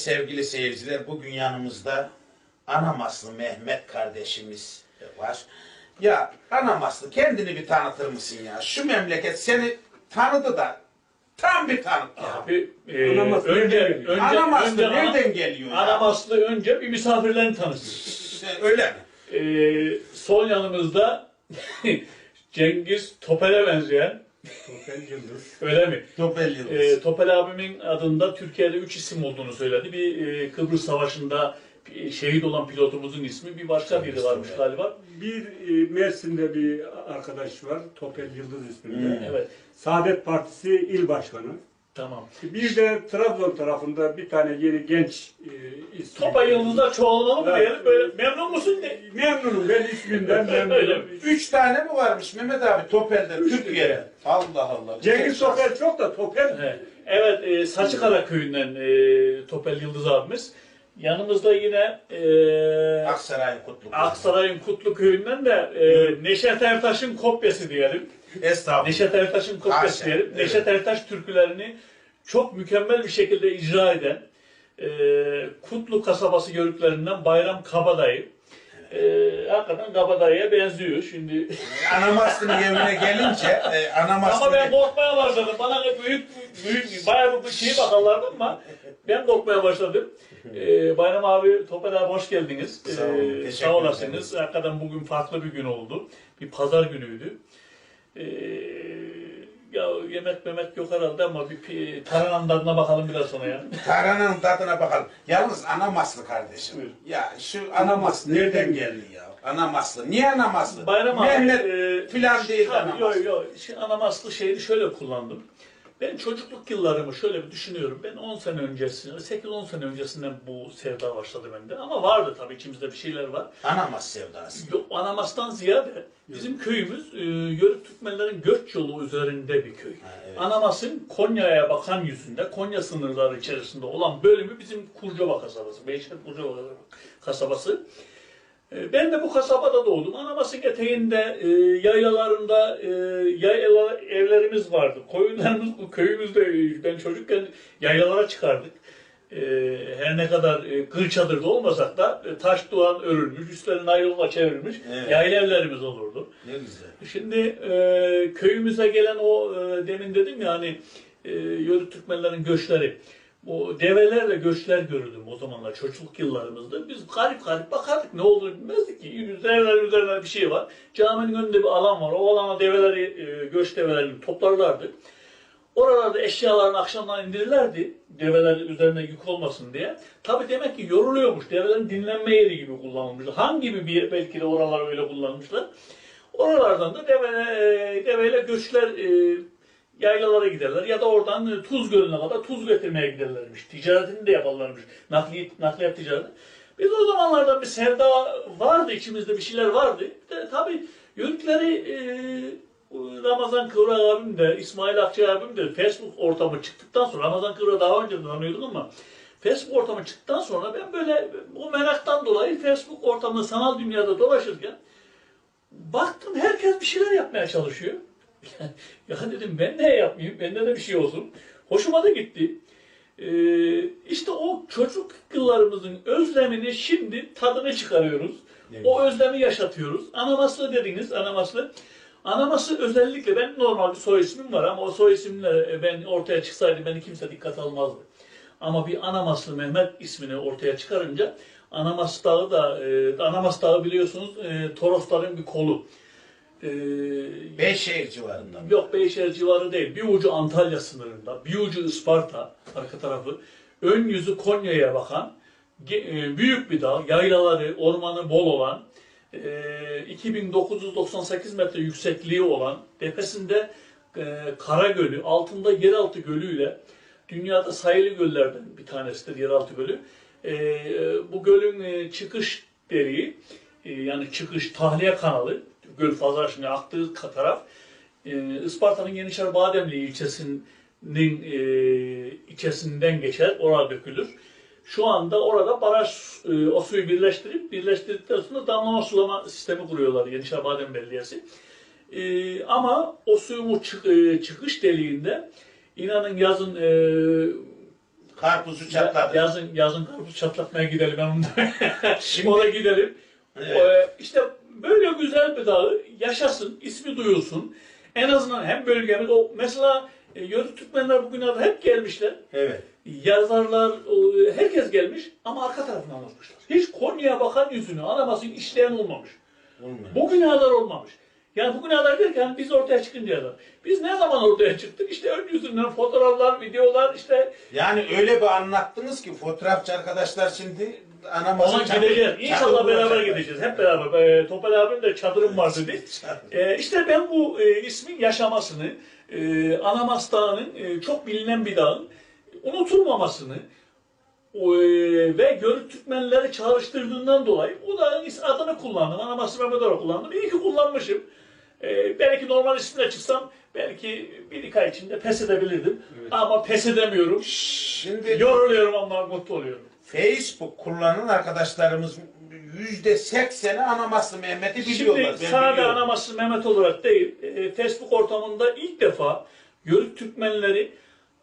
sevgili seyirciler bugün yanımızda Anamaslı Mehmet kardeşimiz var. Ya Anamaslı kendini bir tanıtır mısın ya? Şu memleket seni tanıdı da tam bir tanıt ya. Abi e, Anamaslı önce nereden geliyor? önce Anamaslı önce nereden geliyor ya? Anamaslı önce bir misafirlerini tanısın. Öyle mi? E, son yanımızda Cengiz Topel'e benzeyen Topel Yıldız. öyle mi? Topel Yıldız. E, Topel abimin adında Türkiye'de 3 isim olduğunu söyledi. Bir e, Kıbrıs Savaşı'nda e, şehit olan pilotumuzun ismi, bir başka biri varmış galiba. Bir e, Mersin'de bir arkadaş var. Topel Yıldız isminde. Hmm. Evet, Saadet Partisi il başkanı. Tamam. Bir de Trabzon tarafında bir tane yeni genç e. Topa yıldızlar çoğalmalı mı Evet. diyelim? Böyle memnun musun? Ne? Memnunum ben ismimden Öyle memnunum. mi? Üç tane mi varmış Mehmet abi Topel'de Türkiye'de? Allah Allah. Cengiz Topel çok da Topel Evet, evet e, Saçıkara köyünden e, Topel Yıldız abimiz. Yanımızda yine e, Aksaray Kutlu. Aksaray'ın Kutlu köyünden de e, Neşet Ertaş'ın kopyası diyelim. Estağfurullah. Neşet Ertaş'ın kopyası diyelim. evet. Neşet Ertaş türkülerini çok mükemmel bir şekilde icra eden e, Kutlu kasabası yörüklerinden Bayram Kabadayı. E, hakikaten Kabadayı'ya benziyor şimdi. Anamaslı'nın evine gelince e, Anamaslı ama ben korkmaya başladım. Bana ne büyük büyük bayağı bir şey bakarlardı ama ben korkmaya başladım. E, Bayram abi, Topel abi hoş geldiniz. Sağ olun, E, teşekkür sağ olasınız. Hakikaten bugün farklı bir gün oldu. Bir pazar günüydü. Ee, ya yemek memek yok herhalde ama bir tarananın tadına bakalım biraz sonra ya. Tarhananın tadına bakalım. Yalnız Anamaslı kardeşim. Buyur. Ya şu Anamaslı nereden geldi ya? Anamaslı. Niye Anamaslı? Bayram abi Mehmet e, filan değil Anamaslı. Yok yok. Anamaslı şeyini şöyle kullandım. Ben çocukluk yıllarımı şöyle bir düşünüyorum. Ben 10 sene öncesinde, 8-10 sene öncesinden bu sevda başladı bende. Ama vardı tabii içimizde bir şeyler var. Anamas sevdası. Yok, Anamas'tan ziyade bizim köyümüz e, Yörük Türkmenlerin göç yolu üzerinde bir köy. evet. Anamas'ın Konya'ya bakan yüzünde, Konya sınırları içerisinde olan bölümü bizim Kurcova kasabası, Beyşehir Kurcova kasabası. E, Ben de bu kasabada doğdum. Anamas'ın eteğinde, e, yaylalarında e, yayla evlerimiz vardı. Koyunlarımız, köyümüzde ben çocukken yaylalara çıkardık. E, her ne kadar e, kır çadırda olmasak da e, taş duvan örülmüş, üstlerine ayrılıkla çevrilmiş Evet. yayla evlerimiz olurdu. Ne güzel. Şimdi e, köyümüze gelen o e, demin dedim ya hani e, Yörük Türkmenlerin göçleri. O develerle göçler görürdüm o zamanlar çocukluk yıllarımızda. Biz garip garip bakardık ne olduğunu bilmezdik ki. Develer üzerinde bir şey var. Caminin önünde bir alan var. O alana develeri, e, göç develerini toplarlardı. Oralarda eşyalarını akşamdan indirirlerdi. Develer üzerine yük olmasın diye. Tabi demek ki yoruluyormuş. Develerin dinlenme yeri gibi kullanılmış. Hangi bir yer belki de oralar öyle kullanmışlar. Oralardan da devele, e, deveyle göçler e, yaylalara giderler ya da oradan Tuz Gölü'ne kadar tuz getirmeye giderlermiş. Ticaretini de yaparlarmış. Nakliyat, nakliyat ticareti. Biz o zamanlarda bir sevda vardı, içimizde bir şeyler vardı. Bir de tabii yörükleri e, Ramazan Kıvrak abim de, İsmail Akçay abim de Facebook ortamı çıktıktan sonra, Ramazan Kıvrak'ı daha önce tanıyordum ama Facebook ortamı çıktıktan sonra ben böyle bu meraktan dolayı Facebook ortamında sanal dünyada dolaşırken baktım herkes bir şeyler yapmaya çalışıyor. ya dedim ben ne yapmayayım, bende de bir şey olsun. Hoşuma da gitti. Ee, işte o çocuk yıllarımızın özlemini şimdi tadını çıkarıyoruz. Ne O özlemi yaşatıyoruz. Anamaslı dediniz, anamaslı. Anaması özellikle ben normal bir soy ismim var ama o soy isimle ben ortaya çıksaydı beni kimse dikkat almazdı. Ama bir Anamaslı Mehmet ismini ortaya çıkarınca Anamas Dağı da, e, Anamas Dağı biliyorsunuz e, Torosların bir kolu. E, Beyşehir civarında. mı? Yok Beyşehir civarı değil. Bir ucu Antalya sınırında, bir ucu Isparta arka tarafı. Ön yüzü Konya'ya bakan e, büyük bir dağ. Yaylaları, ormanı bol olan, e, 2998 metre yüksekliği olan, tepesinde e, Kara Gölü, altında yeraltı gölüyle dünyada sayılı göllerden bir tanesidir yeraltı gölü. E, bu gölün e, çıkış deriği, e, yani çıkış tahliye kanalı, göl fazla şimdi aktığı taraf, e, Isparta'nın Yenişehir Bademli ilçesinin e, içerisinden geçer, oraya dökülür. Şu anda orada baraj e, o suyu birleştirip birleştirdikten sonra damlama sulama sistemi kuruyorlar Yenişehir Badem Belediyesi. E, ama o suyun o çık- e, çıkış deliğinde inanın yazın e, Karpuzu çatladı. Yazın yazın karpuz çatlatmaya gidelim yanımda. Şimdi- Ona gidelim. Evet. İşte böyle güzel bir dağı yaşasın, ismi duyulsun. En azından hem bölgemiz o mesela e, Yörük Türkmenler bugüne kadar hep gelmişler. Evet. Yazarlar, herkes gelmiş ama arka tarafını anlatmışlar. Hiç Konya'ya bakan yüzünü, anamasını işleyen olmamış. Olmuyor. Bugüne kadar olmamış. Yani bugüne kadar derken biz ortaya çıkıncaya kadar. Biz ne zaman ortaya çıktık? İşte ön yüzünden fotoğraflar, videolar işte Yani öyle bir anlattınız ki fotoğrafçı arkadaşlar şimdi anamazı Ona gideceğiz. İnşallah beraber gideceğiz. Hep beraber. E, Topal abim de çadırım var dedi. E, işte ben bu e, ismin yaşamasını, e, Anamas Dağı'nın e, çok bilinen bir dağın unutulmamasını o, e, ve Görük Türkmenleri çağrıştırdığından dolayı bu dağın is- adını kullandım. Anamas Mehmet olarak kullandım. İyi ki kullanmışım. E, belki normal isimle çıksam belki bir iki ay içinde pes edebilirdim. Ama pes edemiyorum. Şimdi Yoruluyorum ama mutlu oluyorum. Facebook kullanan arkadaşlarımız yüzde sekseni Anamaslı Mehmet'i biliyorlar. Şimdi Ben sade biliyorum. anaması Mehmet olarak değil, e, Facebook ortamında ilk defa Yörük Türkmenleri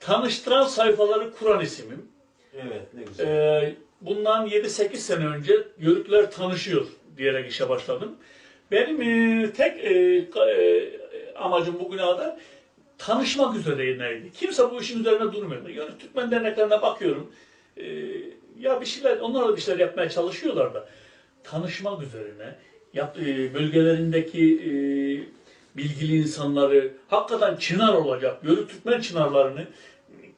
tanıştıran sayfaları kuran isimim. Evet ne güzel. E, bundan 7-8 sene önce Yörükler tanışıyor diyerek işe başladım. Benim e, tek e, e, amacım bugüne kadar tanışmak üzereydi. Kimse bu işin üzerine durmuyor. Yörük Türkmen derneklerine bakıyorum. E, ya bir şeyler, onlar da bir şeyler yapmaya çalışıyorlar da tanışmak üzerine yap, e, bölgelerindeki e, bilgili insanları hakikaten çınar olacak, Yörük Türkmen çınarlarını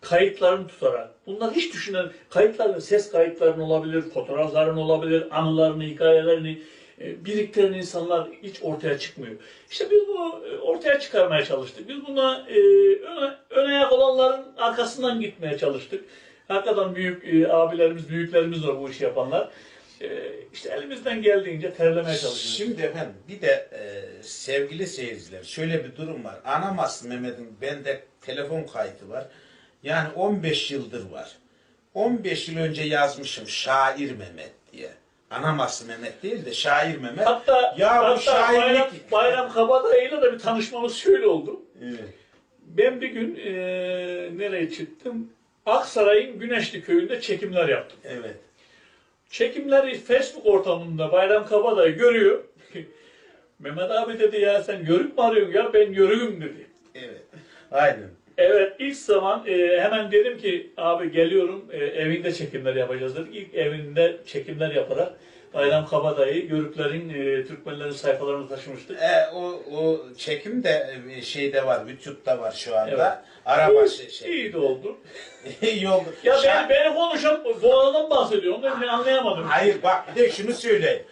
kayıtlarını tutarak bunlar hiç düşünen kayıtların ses kayıtların olabilir, fotoğrafların olabilir, anılarını, hikayelerini biriktiren insanlar hiç ortaya çıkmıyor. İşte biz bunu e, ortaya çıkarmaya çalıştık. Biz buna e, öne, öne ayak olanların arkasından gitmeye çalıştık. Hakikaten büyük e, abilerimiz, büyüklerimiz var bu işi yapanlar. E, işte elimizden geldiğince terlemeye çalışıyoruz. Şimdi efendim bir de e, sevgili seyirciler şöyle bir durum var. Anamaslı Mehmet'in bende telefon kaydı var. Yani 15 yıldır var. 15 yıl önce yazmışım Şair Mehmet diye. Anamaslı Mehmet değil de Şair Mehmet. Hatta, ya bu hatta şairlik. Bayram, Bayram Kabadayı'yla da bir tanışmamız şöyle oldu. Evet. Ben bir gün e, nereye çıktım? Aksaray'ın Güneşli köyünde çekimler yaptım. Evet. Çekimleri Facebook ortamında Bayram Kabadayı görüyor. Mehmet abi dedi ya sen yörük mü arıyorsun ya ben yörüğüm dedi. Evet. Aynen. Evet ilk zaman e, hemen dedim ki abi geliyorum e, evinde çekimler yapacağız dedik. İlk evinde çekimler yaparak Bayram Kabadayı Yörüklerin, e, Türkmenlerin sayfalarını taşımıştık. E, o, o çekim de e, şeyde var, YouTube'da var şu anda. Evet. Arabaşı şey. İyi de oldu. İyi oldu. Ya Şa- ben, beni konuşan doğadan bahsediyor. Onu ben anlayamadım. Hayır bak bir de şunu söyle.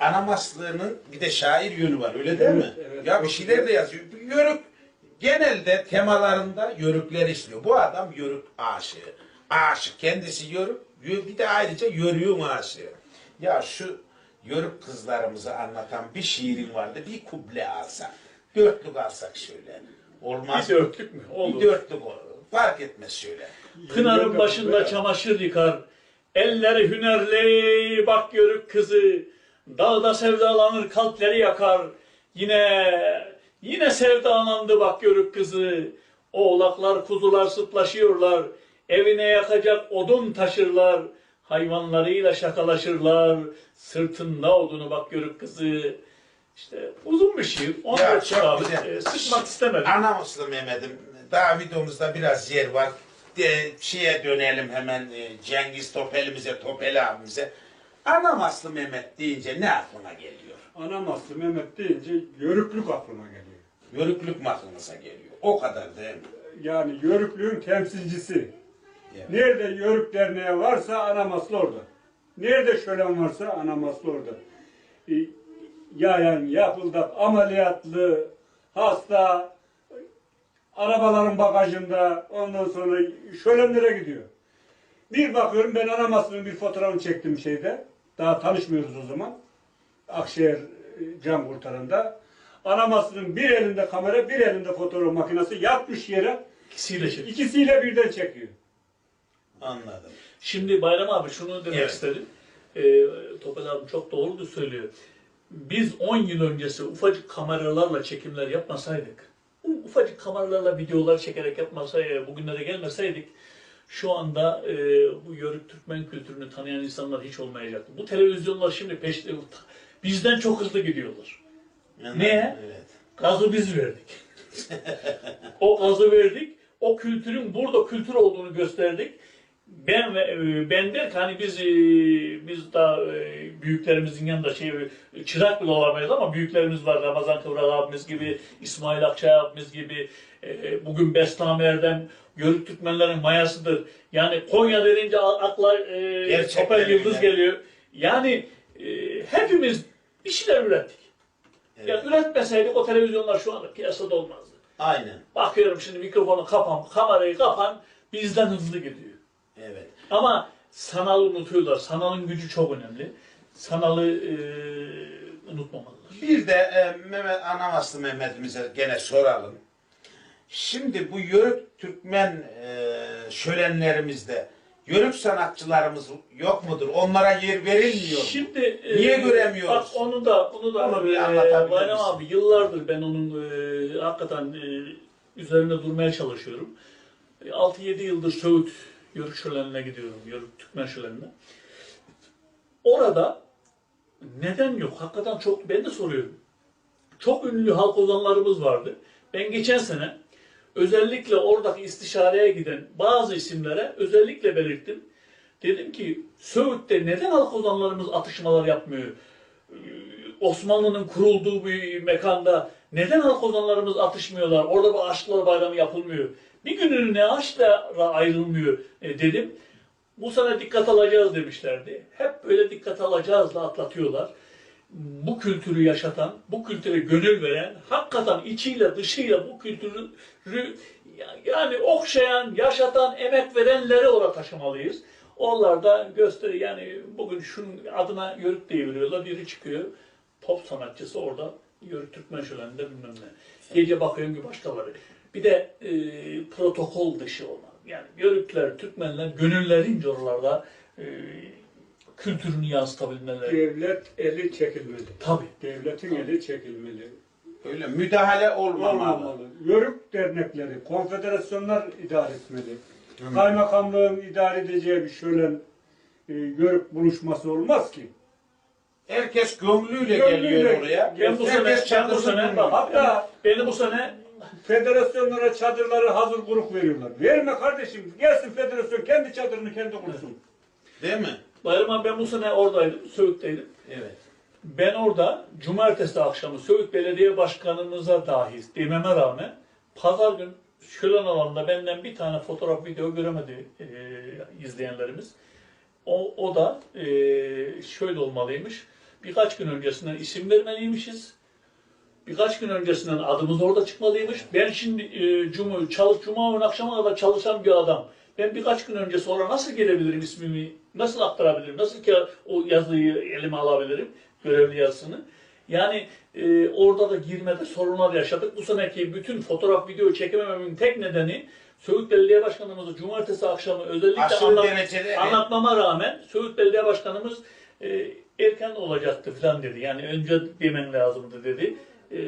Anamaslı'nın bir de şair yönü var öyle değil mi? Evet, evet. ya bir şeyler de yazıyor. Yörük genelde temalarında yörükler işliyor. Bu adam yörük aşığı. Aşık. Kendisi yörük. yö- Bir de ayrıca yörüğün aşığı. Ya şu yörük kızlarımızı anlatan bir şiirin vardı. Bir kuble alsak. Dörtlük alsak şöyle. Olmaz. Bir dörtlük mü? Bir Olur. dörtlük olur. Fark etmez şöyle. Pınarın başında çamaşır yıkar. Elleri hünerli bak yörük kızı. Dağda sevdalanır kalpleri yakar. Yine yine sevdalandı bak yörük kızı. Oğlaklar kuzular sıtlaşıyorlar. Evine yakacak odun taşırlar. Hayvanlarıyla şakalaşırlar. Sırtında odunu bak yörük kızı. İşte uzun bir şiir. Onu Ya, çok abi, güzel. e, sıkmak istemedim. Anamuslu Mehmet'im. Daha videomuzda biraz yer var. De, şeye dönelim hemen e, Cengiz Topel'imize, Topel abimize. Anamaslı Mehmet deyince ne aklına geliyor? Anamaslı Mehmet deyince yörüklük aklıma geliyor. Yörüklük mü aklınıza geliyor? O kadar değil mi? Yani yörüklüğün temsilcisi. Evet. Nerede yörük derneği varsa anamaslı orada. Nerede şölen varsa anamaslı orada. E, yayan, yapıldak, ameliyatlı, hasta, arabaların bagajında, ondan sonra şölenlere gidiyor. Bir bakıyorum ben anamasının bir fotoğrafını çektim şeyde. Daha tanışmıyoruz o zaman. Akşehir e, cam kurtarında. Anamasının bir elinde kamera, bir elinde fotoğraf makinesi yatmış yere İkisiyle çek. ikisiyle birden çekiyor. Anladım. Şimdi Bayram abi şunu demek Evet. istedim. Ee, Topal abi çok doğru da söylüyor. Biz 10 yıl öncesi ufacık kameralarla çekimler yapmasaydık, u- ufacık kameralarla videolar çekerek yapmasaydık, bugünlere gelmeseydik, şu anda e, bu Yörük Türkmen kültürünü tanıyan insanlar hiç olmayacaktı. Bu televizyonlar şimdi peşte bizden çok hızlı gidiyorlar. Yani- Niye? Evet. Gazı biz verdik. o gazı verdik. O kültürün burada kültür olduğunu gösterdik. Ben ve e, ben der ki hani biz e, biz daha e, büyüklerimizin yanında şey çırak bile olamayız ama büyüklerimiz var. Ramazan Kıvrak abimiz gibi, İsmail Akçay abimiz gibi. Bugün Bestami Erdem Yörük Türkmenlerin mayasıdır. Yani Konya derince akla e, Topel Yıldız öyle. geliyor. Yani e, hepimiz bir şeyler ürettik. Evet. Ya üretmeseydik o televizyonlar şu anda piyasada olmazdı. Aynen. Bakıyorum şimdi mikrofonu kapan, kamerayı kapan bizden hızlı gidiyor. Evet. Ama sanalı unutuyorlar. Sanalın gücü çok önemli. Sanalı e, unutmamalılar. Bir de e, Mehmet Anamaslı Mehmet'imize gene soralım. Şimdi bu Yörük Türkmen e, şölenlerimizde Yörük sanatçılarımız yok mudur? Onlara yer verilmiyor mu? Şimdi e, Niye göremiyoruz? Bak onu da onu da Onu bir e, Bayram abi yıllardır ben onun e, hakikaten e, üzerinde durmaya çalışıyorum. E, 6-7 yıldır Söğüt Yörük şölenine gidiyorum. Yörük Türkmen şölenine. Orada neden yok? Hakikaten çok ben de soruyorum. Çok ünlü halk ozanlarımız vardı. Ben geçen sene özellikle oradaki istişareye giden bazı isimlere özellikle belirttim. Dedim ki Söğüt'te neden halk ozanlarımız atışmalar yapmıyor? Ee, Osmanlı'nın kurulduğu bir mekanda neden halk ozanlarımız atışmıyorlar? Orada bir aşklar bayramı yapılmıyor. Bir gününü aşkla ayrılmıyor e, dedim. Bu sene dikkat alacağız demişlerdi. Hep böyle dikkat alacağızla atlatıyorlar. Bu kültürü yaşatan, bu kültüre gönül veren, hakikaten içiyle dışıyla bu kültürü yani okşayan, yaşatan, emek verenleri oraya taşımalıyız. Onlar da gösteri yani bugün şunun adına Yörük diye veriyorlar. Biri çıkıyor pop sanatçısı orada Yörük Türkmen şöleninde bilmem ne. Gece bakıyorum ki başkaları. Bir de e, protokol dışı olan. Yani Yörükler, Türkmenler gönüllerince oralarda e, kültürünü yansıtabilmeleri. Devlet eli çekilmeli. Tabii. Devletin eli çekilmeli. Öyle müdahale olmamalı. Olmamalı. Yörük dernekleri, konfederasyonlar idare etmeli. Kaymakamlığın idare edeceği bir şölen e, yörük buluşması olmaz ki. Herkes gönlüyle, Gönlüyle geliyor oraya. Ben bu sene, ben bu sene, Hatta- beni bu sene Federasyonlara çadırları hazır kurup veriyorlar. Verme kardeşim. Gelsin federasyon kendi çadırını kendi kursun. Değil mi? Bayram ben bu sene oradaydım, Söğüt'teydim. Evet. Ben orada cumartesi akşamı Söğüt Belediye Başkanımıza dahi dememe rağmen pazar gün şölen alanında benden bir tane fotoğraf video göremedi e, izleyenlerimiz. O, o da e, şöyle olmalıymış. Birkaç gün öncesinden isim vermeliymişiz. Birkaç gün öncesinden adımız orada çıkmalıymış. Ben şimdi e, cuma, çalış, cuma günü akşama kadar çalışan bir adam. Ben birkaç gün önce sonra nasıl gelebilirim ismimi, nasıl aktarabilirim, nasıl ki o yazıyı elime alabilirim, görevli yazısını. Yani e, orada da girmede sorunlar yaşadık. Bu seneki bütün fotoğraf video çekemememin tek nedeni Söğüt Belediye Başkanımızı cumartesi akşamı özellikle Aşırı anlat- derecede- anlatmama rağmen Söğüt Belediye Başkanımız e, erken olacaktı falan dedi. Yani önce demen lazımdı dedi. E,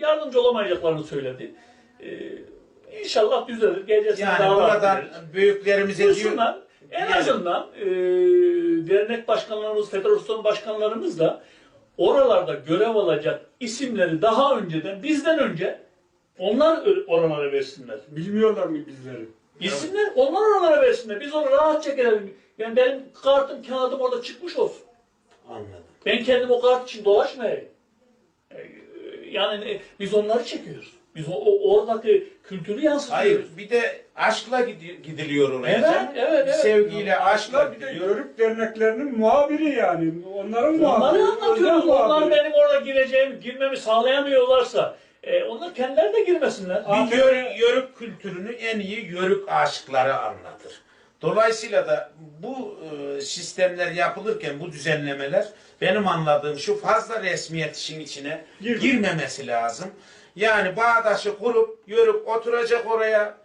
yardımcı olamayacaklarını söyledi. E, inşallah düzelir. Gecesinde Yani buradan büyüklerimize diyor. Buyursunlar. En Diyelim. azından e, dernek başkanlarımız, federasyon başkanlarımız da oralarda görev alacak isimleri daha önceden, bizden önce onlar oralara versinler. Bilmiyorlar mı bizleri? Gitsinler, onlar oralara versinler. Biz onu rahatça gelelim. Yani benim kartım, kağıdım orada çıkmış olsun. Anladım. Ben kendim o kart için dolaşmayayım. E, Yani ne- biz onları çekiyoruz. Biz o, o- oradaki kültürü yansıtıyoruz. Hayır bir de aşkla gidi- gidiliyor oraya. Evet, canım. evet, evet. Sevgiyle, aşkla Bir de gidiliyor. yörük derneklerinin muhabiri yani. Onların Onları muhabiri. anlatıyoruz. özel Onlar muhabiri. benim orada gireceğimi, girmemi sağlayamıyorlarsa e, onlar kendileri de girmesinler. Bir yörük, yörük kültürünü en iyi yörük aşıkları anlatır. Dolayısıyla da bu e, sistemler yapılırken bu düzenlemeler benim anladığım şu fazla resmiyet işin içine Girme. girmemesi lazım. Yani bağdaşı kurup yörük oturacak oraya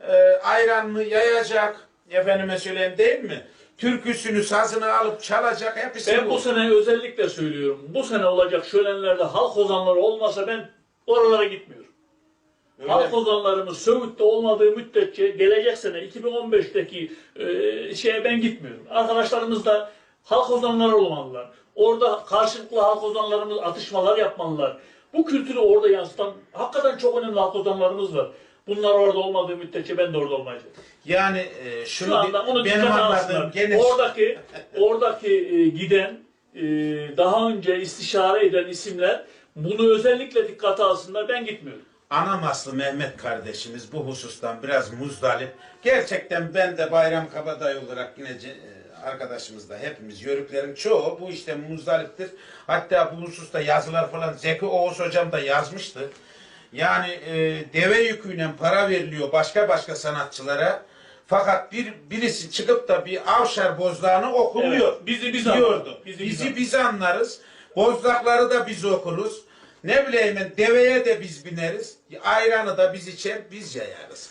e, ayranını yayacak efendime söyleyeyim değil mi? Türküsünü sazını alıp çalacak hepsi Ben bu sene özellikle söylüyorum. Bu sene olacak şölenlerde halk ozanları olmasa ben oralara gitmiyorum. Öyle halk mi? ozanlarımız Söğüt'te olmadığı müddetçe gelecek sene 2015'teki e, şeye ben gitmiyorum. Arkadaşlarımız da halk ozanları olmalılar. Orada karşılıklı halk ozanlarımız atışmalar yapmalılar. Bu kültürü orada yansıtan hakikaten çok önemli halk ozanlarımız var. Bunlar orada olmadığı müddetçe ben de orada olmayacağım. Yani e, şunu Şu anda onu benim anladığım gene Oradaki, oradaki e, giden, e, daha önce istişare eden isimler bunu özellikle dikkate alsınlar. Ben gitmiyorum. Anamaslı Mehmet kardeşimiz bu husustan biraz muzdalip. Gerçekten ben de Bayram Kabadayı olarak yine e, arkadaşımız da hepimiz yörüklerin çoğu bu işte muzdaliptir. Hatta bu hususta yazılar falan Zeki Oğuz hocam da yazmıştı. Yani e, deve yüküyle para veriliyor başka başka sanatçılara. Fakat bir birisi çıkıp da bir avşar bozdağını okumuyor. Evet, bizi biz diyordu. Bizi Bizi, biz biz, anlarız. Bozdakları da biz okuruz. Ne bileyim ben deveye de biz bineriz. Ayranı da biz içer, biz yayarız.